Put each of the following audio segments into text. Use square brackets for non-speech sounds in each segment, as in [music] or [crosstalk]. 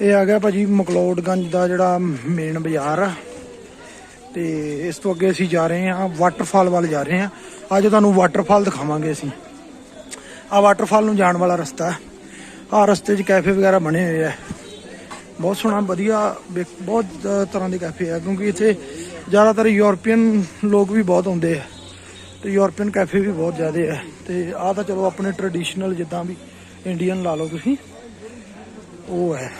ਇਹ ਆ ਗਿਆ ਭਾਜੀ ਮਕਲੋਡਗੰਜ ਦਾ ਜਿਹੜਾ ਮੇਨ ਬਾਜ਼ਾਰ ਆ। ਤੇ ਇਸ ਤੋਂ ਅੱਗੇ ਅਸੀਂ ਜਾ ਰਹੇ ਹਾਂ ਵਾਟਰਫਾਲ ਵੱਲ ਜਾ ਰਹੇ ਹਾਂ। ਅੱਜ ਤੁਹਾਨੂੰ ਵਾਟਰਫਾਲ ਦਿਖਾਵਾਂਗੇ ਅਸੀਂ। ਆ ਵਾਟਰਫਾਲ ਨੂੰ ਜਾਣ ਵਾਲਾ ਰਸਤਾ ਹੈ। ਆ ਰਸਤੇ 'ਚ ਕੈਫੇ ਵਗੈਰਾ ਬਣੇ ਹੋਏ ਆ। ਬਹੁਤ ਸੋਹਣਾ, ਵਧੀਆ, ਵੇਖ- ਬਹੁਤ ਤਰ੍ਹਾਂ ਦੇ ਕੈਫੇ ਆ, ਕਿਉਂਕਿ ਇੱਥੇ ਜ਼ਿਆਦਾਤਰ ਯੂਰਪੀਅਨ ਲੋਕ ਵੀ ਬਹੁਤ ਆਉਂਦੇ ਆ। ਤੇ ਯੂਰਪੀਅਨ ਕੈਫੇ ਵੀ ਬਹੁਤ ਜ਼ਿਆਦੇ ਆ। ਤੇ ਆ ਤਾਂ ਚਲੋ ਆਪਣੇ ਟ੍ਰੈਡੀਸ਼ਨਲ ਜਿੱਦਾਂ ਵੀ ਇੰਡੀਅਨ ਲਾ ਲਓ ਤੁਸੀਂ। ਉਹ ਹੈ।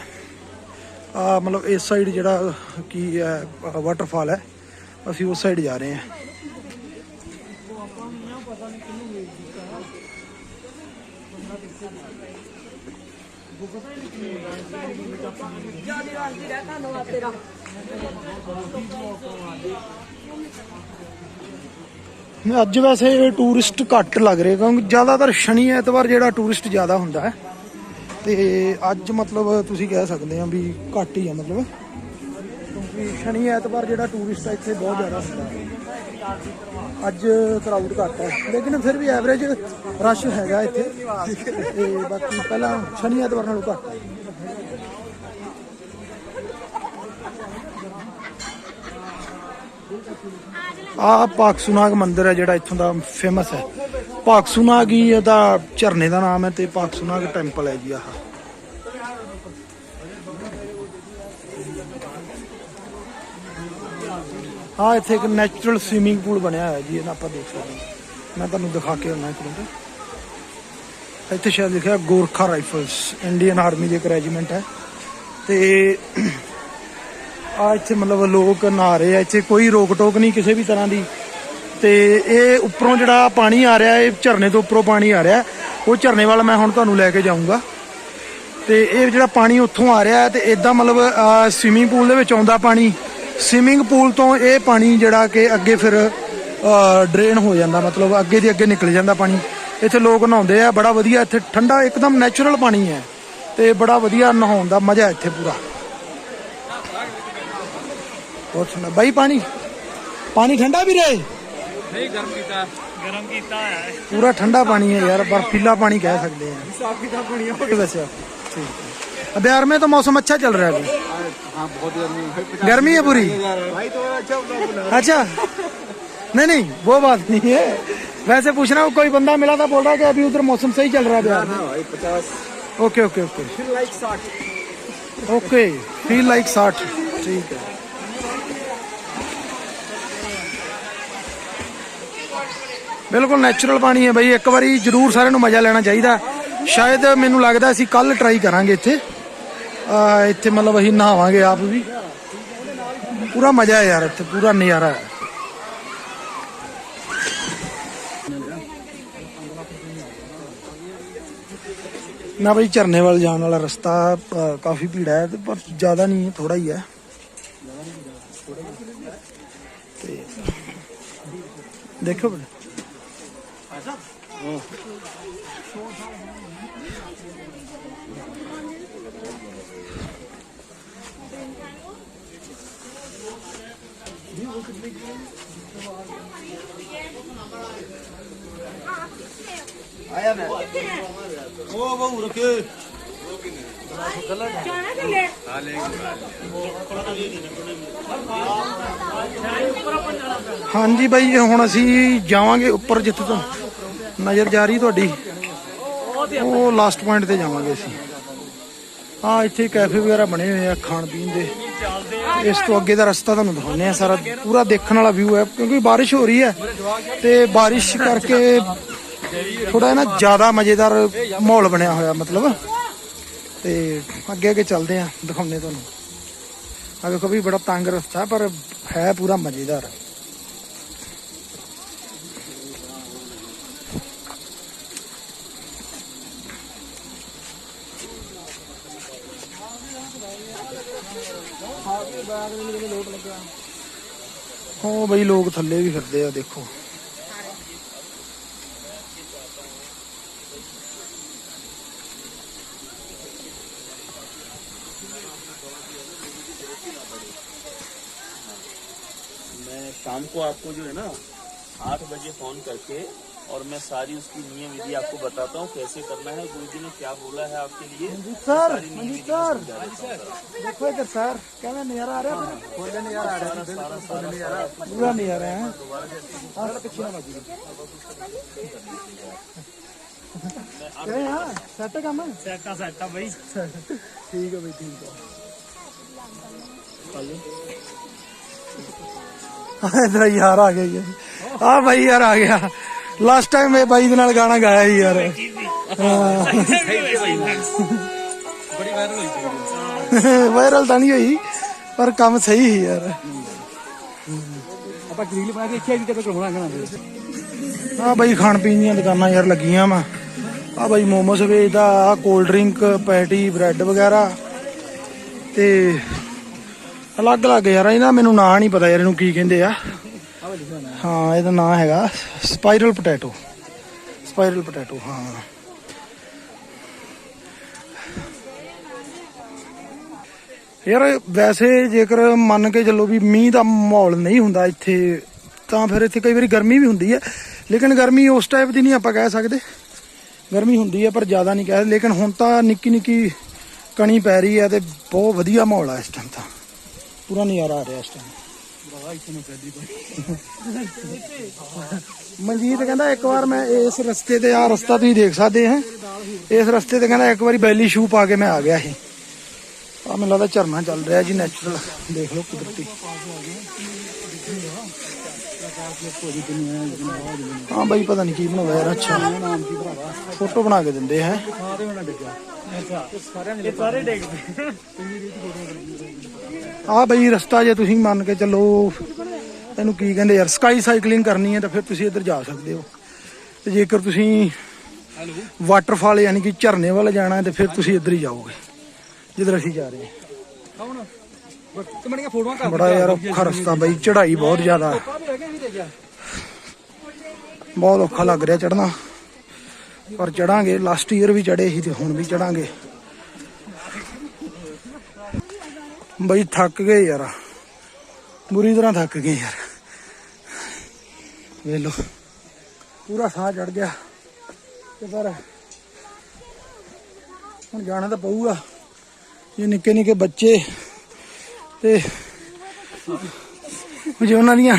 ਆ ਮਤਲਬ ਇਸ ਸਾਈਡ ਜਿਹੜਾ ਕੀ ਹੈ ਵਾਟਰਫਾਲ ਹੈ, ਅਸੀਂ ਉਸ ਸਾਈਡ ਜਾ ਰਹੇ ਹਾਂ। ਅੱਜ ਵੈਸੇ ਟੂਰਿਸਟ ਘੱਟ ਲੱਗ ਰਹੇ ਕਿਉਂਕਿ ਜ਼ਿਆਦਾਤਰ ਸ਼ਨੀ ਐਤਵਾਰ ਜਿਹੜਾ ਟੂਰਿਸਟ ਜ਼ਿਆਦਾ ਹੁੰਦਾ ਹੈ। ਤੇ ਅੱਜ ਮਤਲਬ ਤੁਸੀਂ ਕਹਿ ਸਕਦੇ ਆ ਵੀ ਘੱਟ ਹੀ ਆ ਮਤਲਬ। ਕਿਉਂਕਿ ਸ਼ਨੀ ਐਤਵਾਰ ਜਿਹੜਾ ਟੂਰਿਸਟ ਆ, ਇੱਥੇ ਬਹੁਤ ਜ਼ਿਆਦਾ ਹੁੰਦਾ। ਅੱਜ ਕਰਾਊਡ ਘੱਟ ਹੈ ਲੇਕਿਨ ਫਿਰ ਵੀ ਐਵਰੇਜ ਰਸ਼ ਹੈਗਾ ਇੱਥੇ। ਤੇ ਬਾਕੀ ਪਹਿਲਾਂ ਸ਼ਨੀ ਐਤਵਾਰ ਨਾਲੋਂ ਘੱਟ ਹੈ ਆ ਪਾਕਸੁਨਾਗ ਮੰਦਿਰ ਹੈ ਜਿਹੜਾ ਇੱਥੋਂ ਦਾ ਫੇਮਸ ਹੈ। ਪਾਕਸੁਨਾਗ ਹੀ ਇਹਦਾ ਝਰਨੇ ਦਾ ਨਾਮ ਹੈ ਤੇ ਪਾਕਸੁਨਾਗ ਟੈਂਪਲ ਹੈ ਜੀ ਆਹ। ਆ ਇੱਥੇ ਇੱਕ ਨੈਚੁਰਲ ਸਵਿਮਿੰਗ ਪੂਲ ਬਣਿਆ ਹੋਇਆ ਜੀ ਇਹਨਾਂ ਆਪਾਂ ਦੇਖ ਸਕਦੇ ਹਾਂ। ਮੈਂ ਤੁਹਾਨੂੰ ਦਿਖਾ ਕੇ ਆਉਣਾ ਇੱਕ ਮਿੰਟ। ਇੱਥੇ ਸ਼ਾਇਦ ਲਿਖਿਆ ਗੋਰਖਾ ਰਾਈਫਲਸ, ਇੰਡੀਅਨ ਆਰਮੀ ਦੀ ਇੱਕ ਰੈਜੀਮੈਂਟ ਹੈ। ਤੇ ਆ ਇੱਥੇ ਮਤਲਬ ਲੋਕ ਨਹਾ ਰਹੇ ਆ, ਇੱਥੇ ਕੋਈ ਰੋਕ ਟੋਕ ਨਹੀਂ ਕਿਸੇ ਵੀ ਤਰ੍ਹਾਂ ਦੀ। ਤੇ ਇਹ ਉੱਪਰੋਂ ਜਿਹੜਾ ਪਾਣੀ ਆ ਰਿਹਾ, ਇਹ ਝਰਨੇ ਤੋਂ ਉੱਪਰੋਂ ਪਾਣੀ ਆ ਰਿਹਾ, ਉਹ ਝਰਨੇ ਵੱਲ ਮੈਂ ਹੁਣ ਤੁਹਾਨੂੰ ਲੈ ਕੇ ਜਾਊਂਗਾ। ਤੇ ਇਹ ਜਿਹੜਾ ਪਾਣੀ ਉੱਥੋਂ ਆ ਰਿਹਾ ਹੈ, ਤੇ ਇਦਾਂ ਮਤਲਬ ਸਵਿਮਿੰਗ ਪੂਲ ਦੇ ਵਿੱਚ ਆਉਂਦਾ ਪਾਣੀ। ਸਵਿਮਿੰਗ ਪੂਲ ਤੋਂ ਇਹ ਪਾਣੀ ਜਿਹੜਾ ਕਿ ਅੱਗੇ ਫਿਰ ਡਰੇਨ ਹੋ ਜਾਂਦਾ, ਮਤਲਬ ਅੱਗੇ ਦੀ ਅੱਗੇ ਨਿਕਲ ਜਾਂਦਾ ਪਾਣੀ। ਇੱਥੇ ਲੋਕ ਨਹਾਉਂਦੇ ਆ, ਬੜਾ ਵਧੀਆ ਇੱਥੇ ਠੰਡਾ, ਇੱਕਦਮ ਨੈਚੁਰਲ ਪਾਣੀ ਹੈ। ਤੇ ਬੜਾ ਵਧੀਆ ਨਹਾਉਣ ਦਾ ਮਜ਼ਾ ਇੱਥੇ ਪੂਰਾ। और ठंडा भाई पानी पानी ठंडा भी रहे? नहीं गर्म कीता गर्म कीता है। पूरा ठंडा पानी है यार बर्फीला पानी कह सकते हैं। वैसे अब यार में तो मौसम अच्छा चल रहा है अभी। गर्मी है। पूरी? अच्छा नहीं नहीं वो बात नहीं है। वैसे पूछ रहा हूँ कोई बंदा मिला था बोल रहा है कि अभी उधर मौसम सही चल रहा है बिहार में? Okay okay okay. Feel like साठ। ओके फील लाइक साठ। ਬਿਲਕੁਲ ਨੈਚੁਰਲ ਪਾਣੀ ਹੈ ਬਾਈ, ਇੱਕ ਵਾਰੀ ਜ਼ਰੂਰ ਸਾਰਿਆਂ ਨੂੰ ਮਜ਼ਾ ਲੈਣਾ ਚਾਹੀਦਾ। ਸ਼ਾਇਦ ਮੈਨੂੰ ਲੱਗਦਾ ਅਸੀਂ ਕੱਲ ਟਰਾਈ ਕਰਾਂਗੇ ਇੱਥੇ। ਇੱਥੇ ਮਤਲਬ ਅਸੀਂ ਨਹਾਵਾਂਗੇ ਆਪ ਵੀ। ਪੂਰਾ ਮਜ਼ਾ ਹੈ ਯਾਰ ਇੱਥੇ, ਪੂਰਾ ਨਜ਼ਾਰਾ ਹੈ। ਨਾ ਬਈ ਝਰਨੇ ਵੱਲ ਜਾਣ ਵਾਲਾ ਰਸਤਾ ਕਾਫੀ ਭੀੜਾ ਹੈ ਪਰ ਜ਼ਿਆਦਾ ਨਹੀਂ ਥੋੜਾ ਹੀ ਹੈ। देखो बेटा आया मैं वो वो रखे ਹਾਂਜੀ ਬਾਈ ਹੁਣ ਅਸੀਂ ਜਾਵਾਂਗੇ ਉੱਪਰ ਜਿੱਥੇ ਤੋਂ ਨਜ਼ਰ ਜਾ ਰਹੀ ਤੁਹਾਡੀ। ਉਹ ਲਾਸਟ ਪੁਆਇੰਟ ਤੇ ਜਾਵਾਂਗੇ ਅਸੀਂ। ਆ ਇੱਥੇ ਕੈਫੇ ਵਗੈਰਾ ਬਣੇ ਹੋਏ ਆ ਖਾਣ ਪੀਣ ਦੇ। ਇਸ ਤੋਂ ਅੱਗੇ ਦਾ ਰਸਤਾ ਤੁਹਾਨੂੰ ਦਿਖਾਉਂਦੇ ਆ ਸਾਰਾ। ਪੂਰਾ ਦੇਖਣ ਵਾਲਾ ਵਿਊ ਹੈ, ਕਿਉਂਕਿ ਬਾਰਿਸ਼ ਹੋ ਰਹੀ ਹੈ ਤੇ ਬਾਰਿਸ਼ ਕਰਕੇ ਥੋੜਾ ਨਾ ਜ਼ਿਆਦਾ ਮਜ਼ੇਦਾਰ ਮਾਹੌਲ ਬਣਿਆ ਹੋਇਆ, ਮਤਲਬ। ਤੇ ਅੱਗੇ ਅੱਗੇ ਚੱਲਦੇ ਆ ਦਿਖਾਉਣੇ ਤੁਹਾਨੂੰ। ਆ ਵੇਖੋ ਵੀ ਬੜਾ ਤੰਗ ਰਸਤਾ, ਪਰ ਹੈ ਪੂਰਾ ਮਜ਼ੇਦਾਰ। ਉਹ ਬਈ ਲੋਕ ਥੱਲੇ ਵੀ ਫਿਰਦੇ ਆ, ਦੇਖੋ। को आपको जो है ना आठ बजे फ़ोन करके और मैं सारी उसकी नियम विधि आपको बताता हूँ कैसे करना है गुरु जी ने क्या बोला है आपके लिए हाँ सर। हाँ सर देखो इधर सर। क्या मैं नहीं हाँ, आ रहा है? पूरा नहीं आ रहा है? सेट काम? है सेटा सेटा भाई। ठीक है भाई ठीक है। ਇਧਰ ਯਾਰ ਆ ਗਿਆ ਯਾਰ ਆ ਬਾਈ ਯਾਰ ਆ ਗਿਆ। ਲਾਸਟ ਟਾਈਮ ਮੈਂ ਬਾਈ ਦੇ ਨਾਲ ਗਾਣਾ ਗਾਇਆ ਸੀ ਯਾਰ। ਵਾਇਰਲ ਤਾਂ ਨਹੀਂ ਹੋਈ ਪਰ ਕੰਮ ਸਹੀ ਸੀ ਯਾਰ। ਆਪਾਂ ਗ੍ਰਿਲ ਬਣਾ ਕੇ ਇੱਥੇ ਜਿੱਤੇ ਕੋਲ ਹੋਣਾ ਆ ਬਾਈ ਖਾਣ ਪੀਣ ਦੀਆਂ ਦੁਕਾਨਾਂ ਯਾਰ ਲੱਗੀਆਂ ਵਾ। ਆ ਬਾਈ ਮੋਮੋਸ ਵੇਚਦਾ ਆ ਕੋਲਡ ਡਰਿੰਕ ਪੈਟੀ ਬ੍ਰੈਡ ਵਗੈਰਾ। ਤੇ ਅਲੱਗ-ਅਲੱਗ ਯਾਰ, ਇਹਨਾਂ ਮੈਨੂੰ ਨਾਂ ਨਹੀਂ ਪਤਾ ਯਾਰ, ਇਹਨੂੰ ਕੀ ਕਹਿੰਦੇ ਆ। ਹਾਂ, ਇਹਦਾ ਨਾਂ ਹੈਗਾ ਸਪਾਈਰਲ ਪੋਟੈਟੋ। ਸਪਾਈਰਲ ਪੋਟੈਟੋ, ਹਾਂ। ਯਾਰ, ਵੈਸੇ ਜੇਕਰ ਮੰਨ ਕੇ ਚੱਲੋ ਵੀ ਮੀਂਹ ਦਾ ਮਾਹੌਲ ਨਹੀਂ ਹੁੰਦਾ ਇੱਥੇ, ਤਾਂ ਫਿਰ ਇੱਥੇ ਕਈ ਵਾਰੀ ਗਰਮੀ ਵੀ ਹੁੰਦੀ ਹੈ ਲੇਕਿਨ ਗਰਮੀ ਉਸ ਟਾਈਪ ਦੀ ਨਹੀਂ ਆਪਾਂ ਕਹਿ ਸਕਦੇ। ਗਰਮੀ ਹੁੰਦੀ ਹੈ ਪਰ ਜ਼ਿਆਦਾ ਨਹੀਂ ਕਹਿ ਲੇਕਿਨ ਹੁਣ ਤਾਂ ਨਿੱਕੀ ਨਿੱਕੀ ਕਣੀ ਪੈ ਰਹੀ ਹੈ ਤੇ ਬਹੁਤ ਵਧੀਆ ਮਾਹੌਲ ਆ ਇਸ ਟਾਈਮ ਤਾਂ। ਪੂਰਾ ਨਜ਼ਾਰਾ ਆ ਰਿਹਾ ਇਸ ਟਾਈਮ [laughs] ਮਨਜੀਤ ਕਹਿੰਦਾ ਇੱਕ ਵਾਰ ਮੈਂ ਇਸ ਰਸਤੇ ਤੇ ਆ ਰਸਤਾ ਤੁਸੀਂ ਦੇਖ ਸਕਦੇ ਹੈ। ਇਸ ਰਸਤੇ ਤੇ ਕਹਿੰਦਾ ਇੱਕ ਵਾਰੀ ਬੈਲੀ ਸ਼ੂ ਪਾ ਕੇ ਮੈਂ ਆ ਗਿਆ ਸੀ। ਆ ਮੈਨੂੰ ਲੱਗਦਾ ਝਰਨਾ ਚੱਲ ਰਿਹਾ ਜੀ ਨੈਚੁਰਲ ਦੇਖ ਲਓ ਕੁਦਰਤੀ। ਹਾਂ ਬਾਈ ਪਤਾ ਨਹੀਂ ਕੀ ਬਣਾਇਆ ਯਾਰ ਅੱਛਾ। ਫੋਟੋ ਬਣਾ ਕੇ ਦਿੰਦੇ ਹੈ ਸਾਰੇ ਡਿੱਗ ਪਏ ਆ ਬਈ ਰਸਤਾ ਜੇ ਤੁਸੀਂ ਮੰਨ ਕੇ ਚੱਲੋ ਇਹਨੂੰ ਕੀ ਕਹਿੰਦੇ ਯਾਰ ਸਕਾਈ ਸਾਈਕਲਿੰਗ ਕਰਨੀ ਹੈ ਤਾਂ ਫਿਰ ਤੁਸੀਂ ਇੱਧਰ ਜਾ ਸਕਦੇ ਹੋ। ਤੇ ਜੇਕਰ ਤੁਸੀਂ ਵਾਟਰਫਾਲ ਯਾਨੀ ਕਿ ਝਰਨੇ ਵੱਲ ਜਾਣਾ ਹੈ ਤੇ ਫਿਰ ਤੁਸੀਂ ਇੱਧਰ ਹੀ ਜਾਓਗੇ ਜਿੱਧਰ ਅਸੀਂ ਜਾ ਰਹੇ ਹਾਂ। ਬੜਾ ਯਾਰ ਔਖਾ ਰਸਤਾ ਬਈ ਚੜ੍ਹਾਈ ਬਹੁਤ ਜ਼ਿਆਦਾ ਬਹੁਤ ਔਖਾ ਲੱਗ ਰਿਹਾ ਚੜਨਾ ਪਰ ਚੜਾਂਗੇ ਲਾਸਟ ਈਅਰ ਵੀ ਚੜੇ ਸੀ ਤੇ ਹੁਣ ਵੀ ਚੜਾਂਗੇ ਬਈ ਥੱਕ ਗਏ ਯਾਰ। ਬੁਰੀ ਤਰ੍ਹਾਂ ਥੱਕ ਗਏ ਯਾਰ। ਵੇਖ ਲੋ ਪੂਰਾ ਸਾਹ ਚੜ ਗਿਆ। ਤੇ ਪਰ ਹੁਣ ਜਾਣਾ ਤਾਂ ਪਊਗਾ। ਇਹ ਨਿੱਕੇ ਨਿੱਕੇ ਬੱਚੇ ਤੇ ਜੇ ਉਹਨਾਂ ਦੀਆਂ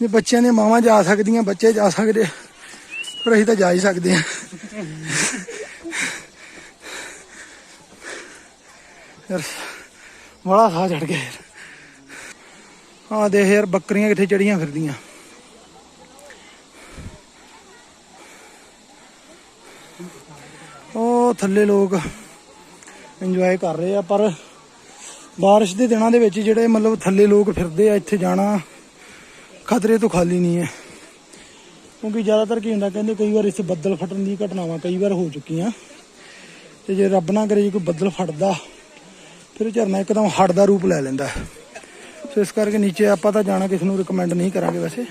ਜੇ ਬੱਚਿਆਂ ਦੀਆਂ ਮਾਵਾਂ ਜਾ ਸਕਦੀਆਂ, ਬੱਚੇ ਜਾ ਸਕਦੇ। ਪਰ ਅਸੀਂ ਤਾਂ ਜਾ ਹੀ ਸਕਦੇ ਆ ਯਾਰ ਬੜਾ ਸਾਹ ਚੜ ਗਿਆ ਯਾਰ। ਆ ਦੇਖ ਯਾਰ, ਬੱਕਰੀਆਂ ਕਿੱਥੇ ਚੜੀਆਂ ਫਿਰਦੀਆਂ। ਉਹ ਥੱਲੇ ਲੋਕ ਇੰਜੋਏ ਕਰ ਰਹੇ ਆ, ਪਰ ਬਾਰਿਸ਼ ਦੇ ਦਿਨਾਂ ਦੇ ਵਿੱਚ ਜਿਹੜੇ ਮਤਲਬ ਥੱਲੇ ਲੋਕ ਫਿਰਦੇ ਆ, ਇੱਥੇ ਜਾਣਾ ਖਤਰੇ ਤੋਂ ਖਾਲੀ ਨਹੀਂ ਹੈ। ਕਿਉਂਕਿ ਜ਼ਿਆਦਾਤਰ ਕੀ ਹੁੰਦਾ, ਕਹਿੰਦੇ ਕਈ ਵਾਰ ਇੱਥੇ ਬੱਦਲ ਫਟਣ ਦੀ ਘਟਨਾਵਾਂ ਕਈ ਵਾਰ ਹੋ ਚੁੱਕੀਆਂ। ਤੇ ਜੇ ਰੱਬ ਨਾ ਕਰੇ, ਜੇ ਕੋਈ ਬੱਦਲ ਫਟਦਾ ਫਿਰ ਝਰਨਾ ਇੱਕਦਮ ਹੜ ਦਾ ਰੂਪ ਲੈ ਲੈਂਦਾ। ਹੈ। ਸੋ ਇਸ ਕਰਕੇ ਨੀਚੇ ਆਪਾਂ ਤਾਂ ਜਾਣਾ, ਕਿਸੇ ਨੂੰ ਰਿਕਮੈਂਡ ਨਹੀਂ ਕਰਾਂਗੇ ਵੈਸੇ।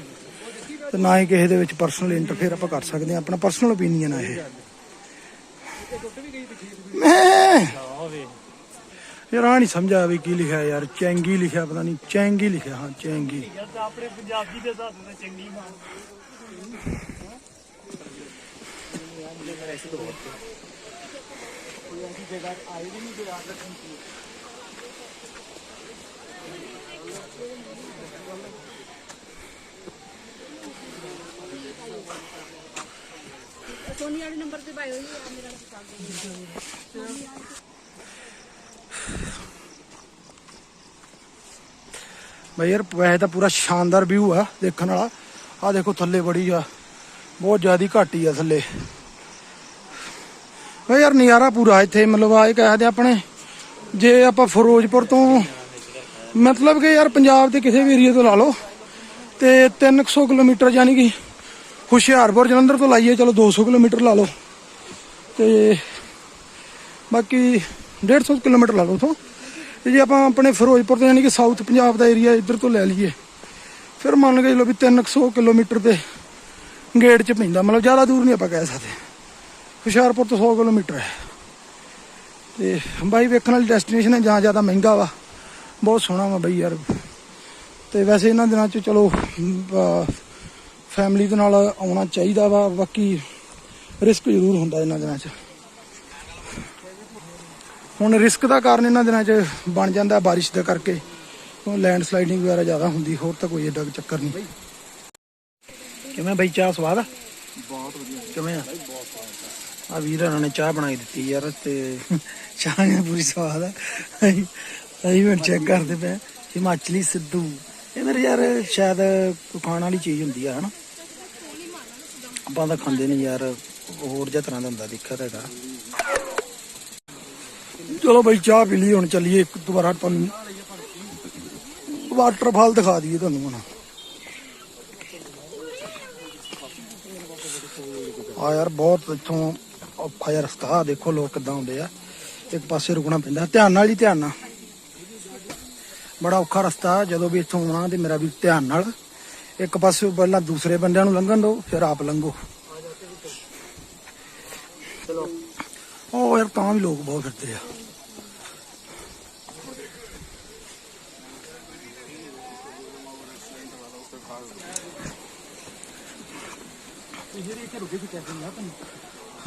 ਤੇ ਨਾ ਹੀ ਕਿਸੇ ਦੇ ਵਿੱਚ ਪਰਸਨਲ ਇੰਟਰਫੇਅਰ ਆਪਾਂ ਕਰ ਸਕਦੇ ਹਾਂ। ਆਪਣਾ ਪਰਸਨਲ ਓਪੀਨੀਅਨ ਆ ਇਹ। ਮੈਂ- ਯਾਰ ਆ ਨਹੀਂ ਸਮਝਿਆ ਵੀ ਕੀ ਲਿਖਿਆ ਯਾਰ। ਚੈਂਗੀ ਲਿਖਿਆ, ਪਤਾ ਨਹੀਂ ਚੈਂਗੀ ਲਿਖਿਆ, ਹਾਂ, ਚੈਂਗੀ। ਆਪਣੇ ਪੰਜਾਬੀ ਦੇ ਹਿਸਾਬ ਨਾਲ ਚੰਗੀ ਮਾਨ ਸੋਨੀ ਵਾਲੇ ਨੰਬਰ ਤੇ ਪਾਇਓ ਜੀ ਆ ਮੇਰਾ ਪਸੰਦ ਬਈ ਯਾਰ, ਵੈਸੇ ਤਾਂ ਪੂਰਾ ਸ਼ਾਨਦਾਰ ਵਿਊ ਆ ਦੇਖਣ ਵਾਲਾ। ਆ ਦੇਖੋ ਥੱਲੇ ਬੜੀ ਆ, ਬਹੁਤ ਜ਼ਿਆਦੀ ਘਾਟੀ ਆ ਥੱਲੇ। ਬਈ ਯਾਰ, ਨਜ਼ਾਰਾ ਪੂਰਾ ਇੱਥੇ, ਮਤਲਬ ਆ ਇਹ ਕਹਦੇ ਆਪਣੇ, ਜੇ ਆਪਾਂ ਫਿਰੋਜ਼ਪੁਰ ਤੋਂ, ਮਤਲਬ ਕਿ ਯਾਰ ਪੰਜਾਬ ਦੇ ਕਿਸੇ ਵੀ ਏਰੀਆ ਤੋਂ ਲਾ ਲਓ, ਤੇ 300 ਕਿਲੋਮੀਟਰ ਯਾਨੀ ਕਿ ਹੁਸ਼ਿਆਰਪੁਰ ਜਲੰਧਰ ਤੋਂ ਲਾਈਏ, ਚਲੋ 200 ਕਿਲੋਮੀਟਰ ਲਾ ਲਓ। ਤੇ ਬਾਕੀ 150 ਕਿਲੋਮੀਟਰ ਲਾ ਲਓ ਉਥੋਂ। ਤੇ ਜੇ ਆਪਾਂ ਆਪਣੇ ਫਿਰੋਜ਼ਪੁਰ ਤੋਂ ਯਾਨੀ ਕਿ ਸਾਊਥ ਪੰਜਾਬ ਦਾ ਏਰੀਆ ਇੱਧਰ ਤੋਂ ਲੈ ਲਈਏ, ਫਿਰ ਮੰਨ ਕੇ ਚਲੋ ਵੀ 300 ਕਿਲੋਮੀਟਰ ਤੇ ਗੇਟ 'ਚ ਪੈਂਦਾ। ਮਤਲਬ ਜ਼ਿਆਦਾ ਦੂਰ ਨਹੀਂ ਆਪਾਂ ਕਹਿ ਸਕਦੇ। ਹੁਸ਼ਿਆਰਪੁਰ ਤੋਂ 100 ਕਿਲੋਮੀਟਰ ਹੈ। ਤੇ ਬਾਈ ਵੇਖਣ ਵਾਲੀ ਡੈਸਟੀਨੇਸ਼ਨ ਹੈ, ਜਾਂ ਜ਼ਿਆਦਾ ਮਹਿੰਗਾ ਵਾ। ਬਹੁਤ ਸੋਹਣਾ ਵਾ ਬਈ ਯਾਰ। ਤੇ ਵੈਸੇ ਇਹਨਾਂ ਦਿਨਾਂ 'ਚ ਚਲੋ ਫੈਮਿਲੀ ਦੇ ਨਾਲ ਆਉਣਾ ਚਾਹੀਦਾ ਵਾ ਬਾਕੀ ਰਿਸਕ ਜ਼ਰੂਰ ਹੁੰਦਾ ਇਹਨਾਂ ਦਿਨਾਂ 'ਚ। ਹੁਣ ਰਿਸਕ ਦਾ ਕਾਰਨ ਇਹਨਾਂ ਦਿਨਾਂ 'ਚ ਬਣ ਜਾਂਦਾ ਬਾਰਿਸ਼ ਦੇ ਕਰਕੇ। ਉਹ ਲੈਂਡ ਸਲਾਈਡਿੰਗ ਵਗੈਰਾ ਜ਼ਿਆਦਾ ਹੁੰਦੀ ਹੋਰ ਤਾਂ ਕੋਈ ਏਡਾ ਚੱਕਰ ਨਹੀਂ। ਕਿਵੇਂ ਬਈ ਚਾਹ ਸਵਾਦ ਆ? ਬਹੁਤ ਵਧੀਆ। ਕਿਵੇਂ ਆ? ਆ ਵੀਰ ਹਰਾਂ ਨੇ ਚਾਹ ਬਣਾਈ ਦਿੱਤੀ ਯਾਰ ਤੇ ਚਾਹ ਨੇ ਪੂਰੀ ਸਵਾਦ ਆ। ਅਸੀਂ ਹੁਣ ਚੈੱਕ ਕਰਦੇ ਪਏ। ਹਿਮਾਚਲੀ ਸਿੱਧੂ। ਇਹ ਯਾਰ ਸ਼ਾਇਦ ਖਾਣ ਵਾਲੀ ਚੀਜ਼ ਹੁੰਦੀ ਆ, ਹਨਾ? ਆਪਾਂ ਤਾਂ ਖਾਂਦੇ ਨਹੀਂ ਯਾਰ, ਹੋਰ ਜਿਹਾ ਤਰ੍ਹਾਂ ਦਾ ਹੁੰਦਾ, ਦੇਖਿਆ ਤਾਂ ਹੈਗਾ। ਚਲੋ ਬਈ, ਚਾਹ ਪੀ ਲਈ, ਹੁਣ ਚੱਲੀਏ ਇੱਕ ਦੁਬਾਰਾ ਤੁਹਾਨੂੰ ਵਾਟਰਫਾਲ ਦਿਖਾ ਦਈਏ ਤੁਹਾਨੂੰ ਹੁਣ। ਆ ਯਾਰ, ਬਹੁਤ ਇੱਥੋਂ ਔਖਾ ਜਿਹਾ ਰਸਤਾ। ਦੇਖੋ ਲੋਕ ਕਿਦਾਂ ਆਉਂਦੇ ਆ। ਇੱਕ ਪਾਸੇ ਰੁਕਣਾ ਪੈਂਦਾ। ਧਿਆਨ ਨਾਲ ਹੀ ਧਿਆਨ ਨਾਲ। ਬੜਾ ਔਖਾ ਰਸਤਾ ਜਦੋਂ ਵੀ ਇੱਥੋਂ ਆਉਣਾ ਤੇ ਮੇਰਾ ਵੀ ਧਿਆਨ ਨਾਲ ਇੱਕ ਪਾਸੇ ਪਹਿਲਾਂ ਦੂਸਰੇ ਬੰਦਿਆਂ ਨੂੰ ਲੰਘਣ ਦਿਓ ਫਿਰ ਆਪ ਲੰਘੋ। ਉਹ ਯਾਰ ਤਾਂ ਵੀ ਲੋਕ ਬਹੁਤ ਫਿਰਦੇ ਆ।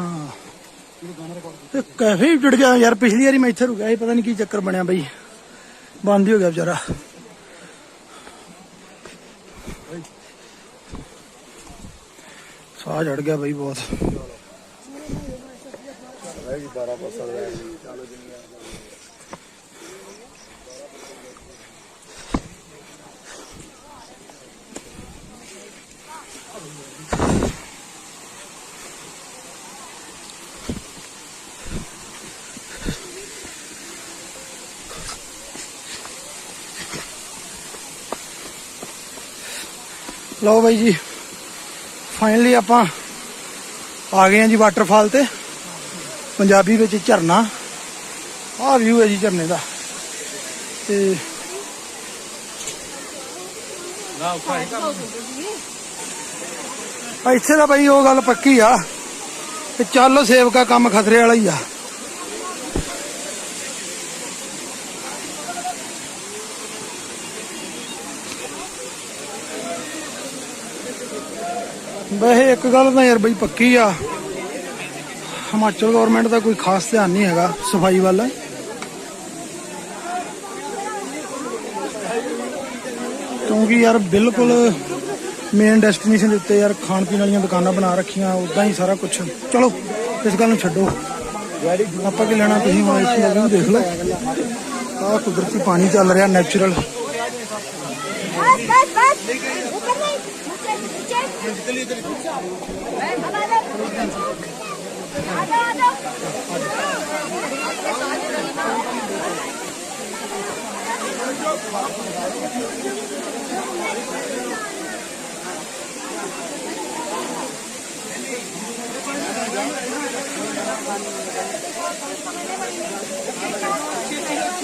ਹਾਂ। ਇਹ ਕੈਫੇ ਜੁੜ ਗਿਆ ਯਾਰ ਪਿਛਲੀ ਵਾਰੀ ਮੈਂ ਇੱਥੇ ਰੁਕਿਆ ਸੀ ਪਤਾ ਨਹੀਂ ਕੀ ਚੱਕਰ ਬਣਿਆ ਬਈ। ਬੰਦ ਹੀ ਹੋ ਗਿਆ ਵਿਚਾਰਾ। ਸਾਹ ਚੜ ਗਿਆ ਬਈ ਬਹੁਤ। ਲਓ ਬਾਈ ਜੀ ਫਾਈਨਲੀ ਆਪਾਂ ਆ ਗਏ ਹਾਂ ਜੀ ਵਾਟਰਫਾਲ ਤੇ, ਪੰਜਾਬੀ ਵਿੱਚ ਝਰਨਾ। ਆਹ ਵਿਊ ਹੈ ਜੀ ਝਰਨੇ ਦਾ। ਤੇ ਇੱਥੇ ਦਾ ਬਾਈ ਉਹ ਗੱਲ ਪੱਕੀ ਆ ਤੇ ਚੱਲ ਸੇਵਕਾ ਕੰਮ ਖਤਰੇ ਵਾਲਾ ਹੀ ਆ। ਵੈਸੇ ਇੱਕ ਗੱਲ ਤਾਂ ਯਾਰ ਬਈ ਪੱਕੀ ਆ। ਹਿਮਾਚਲ ਗਵਰਨਮੈਂਟ ਦਾ ਕੋਈ ਖਾਸ ਧਿਆਨ ਨਹੀਂ ਹੈਗਾ ਸਫ਼ਾਈ ਵੱਲ। ਕਿਉਂਕਿ ਯਾਰ ਬਿਲਕੁਲ ਮੇਨ ਡੈਸਟੀਨੇਸ਼ਨ ਦੇ ਉੱਤੇ ਯਾਰ ਖਾਣ ਪੀਣ ਵਾਲੀਆਂ ਦੁਕਾਨਾਂ ਬਣਾ ਰੱਖੀਆਂ ਉਦਾਂ ਹੀ ਸਾਰਾ ਕੁਝ ਚਲੋ, ਇਸ ਗੱਲ ਨੂੰ ਛੱਡੋ। ਆਪਾਂ ਕੀ ਲੈਣਾ ਤੁਸੀਂ ਹੁਣ ਇਸ ਨੂੰ ਦੇਖ ਲਓ। ਆਹ ਕੁਦਰਤੀ ਪਾਣੀ ਚੱਲ ਰਿਹਾ ਨੈਚੁਰਲ ਬਸ ਬਸ।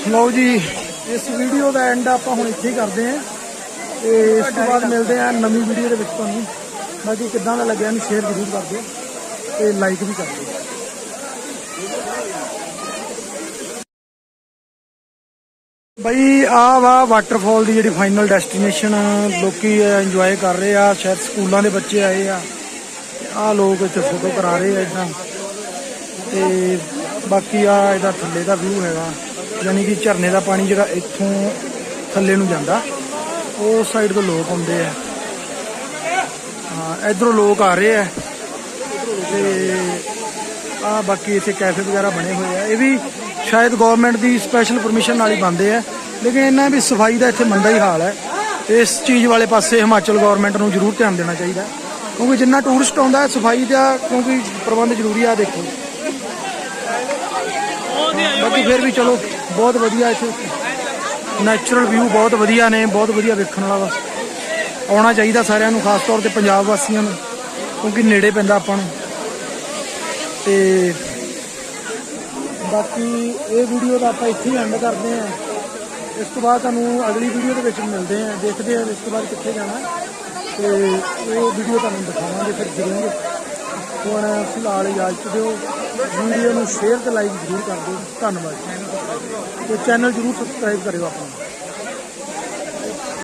ਲਓ ਜੀ, ਇਸ ਵੀਡੀਓ ਦਾ ਐਂਡ ਆਪਾਂ ਹੁਣ ਇੱਥੇ ਹੀ ਕਰਦੇ ਆਂ ਤੇ ਇਸ ਤੋਂ ਬਾਅਦ ਮਿਲਦੇ ਆਂ ਨਵੀਂ ਵੀਡੀਓ ਦੇ ਵਿੱਚ ਤੁਹਾਨੂੰ। ਬਾਕੀ ਕਿੱਦਾਂ ਦਾ ਲੱਗਿਆ ਇਹਨੂੰ ਸ਼ੇਅਰ ਜ਼ਰੂਰ ਕਰ ਦਿਓ ਤੇ ਲਾਈਕ ਵੀ ਕਰ ਦਿਓ। ਬਈ ਆ ਵਾ ਵਾਟਰਫਾਲ ਦੀ ਜਿਹੜੀ ਫਾਈਨਲ ਡੈਸਟੀਨੇਸ਼ਨ ਲੋਕੀ ਇੰਜੋਏ ਕਰ ਰਹੇ ਆ, ਸ਼ਾਇਦ ਸਕੂਲਾਂ ਦੇ ਬੱਚੇ ਆਏ ਆ। ਆ ਲੋਕ ਇੱਥੇ ਫੋਟੋ ਕਰਾ ਰਹੇ ਆ ਇਦਾਂ। ਤੇ ਬਾਕੀ ਆ ਇਹਦਾ ਥੱਲੇ ਦਾ ਵਿਊ ਹੈਗਾ। ਯਾਨੀ ਕਿ ਝਰਨੇ ਦਾ ਪਾਣੀ ਜਿਹੜਾ ਇੱਥੋਂ ਥੱਲੇ ਨੂੰ ਜਾਂਦਾ ਉਸ ਸਾਈਡ ਤੋਂ ਲੋਕ ਆਉਂਦੇ ਆ। ਹਾਂ, ਇਧਰੋਂ ਲੋਕ ਆ ਰਹੇ ਆ। ਤੇ ਆ ਬਾਕੀ ਇੱਥੇ ਕੈਫੇ ਵਗੈਰਾ ਬਣੇ ਹੋਏ ਆ। ਇਹ ਵੀ ਸ਼ਾਇਦ ਗਵਰਨਮੈਂਟ ਦੀ ਸਪੈਸ਼ਲ ਪਰਮਿਸ਼ਨ ਨਾਲ ਹੀ ਬੰਦੇ ਆ। ਲੇਕਿਨ ਇਹਨਾਂ ਵੀ ਸਫ਼ਾਈ ਦਾ ਇੱਥੇ ਮੰਦਾ ਹੀ ਹਾਲ ਹੈ। ਇਸ ਚੀਜ਼ ਵਾਲੇ ਪਾਸੇ ਹਿਮਾਚਲ ਗਵਰਨਮੈਂਟ ਨੂੰ ਜ਼ਰੂਰ ਧਿਆਨ ਦੇਣਾ ਚਾਹੀਦਾ। ਕਿਉਂਕਿ ਜਿੰਨਾ ਟੂਰਿਸਟ ਆਉਂਦਾ ਹੈ, ਸਫ਼ਾਈ ਦਾ ਕਿਉਂਕਿ ਪ੍ਰਬੰਧ ਜ਼ਰੂਰੀ ਆ, ਦੇਖੋ। ਬਾਕੀ ਫਿਰ ਵੀ ਚਲੋ, ਬਹੁਤ ਵਧੀਆ ਇੱਥੇ ਨੈਚੁਰਲ ਵਿਊ ਬਹੁਤ ਵਧੀਆ ਨੇ, ਬਹੁਤ ਵਧੀਆ ਵੇਖਣ ਵਾਲਾ ਵਾ। ਆਉਣਾ ਚਾਹੀਦਾ ਸਾਰਿਆਂ ਨੂੰ, ਖਾਸ ਤੌਰ ਤੇ ਪੰਜਾਬ ਵਾਸੀਆਂ ਨੂੰ, ਕਿਉਂਕਿ ਨੇੜੇ ਪੈਂਦਾ ਆਪਾਂ ਨੂੰ। ਤੇ ਬਾਕੀ ਇਹ ਵੀਡੀਓ ਦਾ ਆਪਾਂ ਇੱਥੇ ਹੀ ਐਂਡ ਕਰਦੇ ਆਂ ਇਸ ਤੋਂ ਬਾਅਦ ਤੁਹਾਨੂੰ ਅਗਲੀ ਵੀਡੀਓ ਦੇ ਵਿੱਚ ਮਿਲਦੇ ਆਂ ਦੇਖਦੇ ਆਂ ਇਸ ਤੋਂ ਬਾਅਦ ਕਿੱਥੇ ਜਾਣਾ। ਹੈ। ਤੇ ਉਹ ਵੀਡੀਓ ਤੁਹਾਨੂੰ ਦਿਖਾਵਾਂਗੇ ਫਿਰ ਜ਼ਰੂਰ। ਹੁਣ ਫਿਲਹਾਲ ਇਜਾਜ਼ਤ ਦਿਓ ਵੀਡੀਓ ਨੂੰ ਸ਼ੇਅਰ ਤੇ ਲਾਈਕ ਜ਼ਰੂਰ ਕਰ ਦਿਓ। ਧੰਨਵਾਦ। ਤੇ ਚੈਨਲ ਜ਼ਰੂਰ ਸਬਸਕ੍ਰਾਈਬ ਕਰਿਓ ਆਪਣਾ।